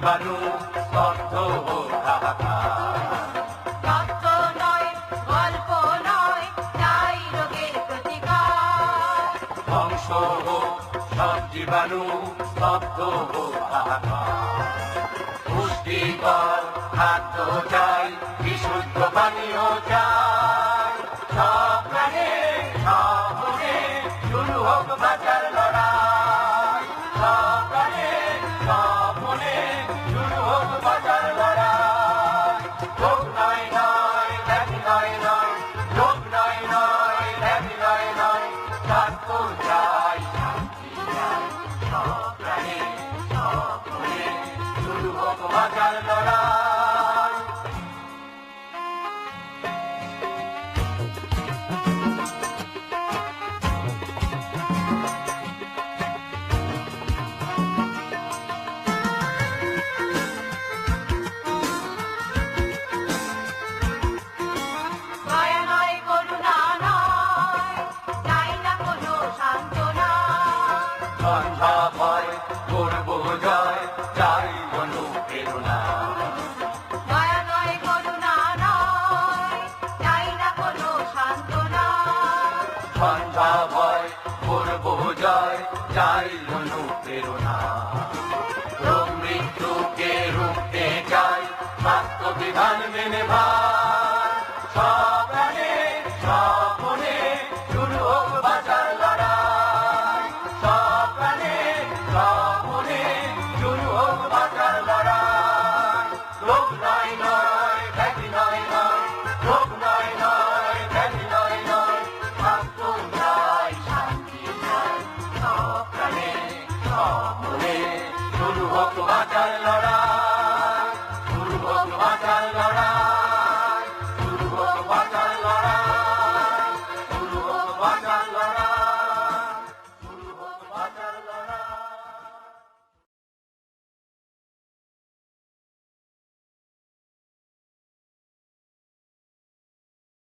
জীবাণু স্তব্ধ ধ্বংস হোক সব জীবাণু স্তব্ধ হোক পুষ্টিকর খাদ্য চাই হাজার লড়াই। মায়া নয় করুণা নয়, নাই না কোনো সান্ত্বনা। ঝঞ্ঝা জয় চাই অনুপ্রেরণা রোগ মৃত্যুকে রুখতে চাই বাস্তব বিধান মেনে ভাই। Mata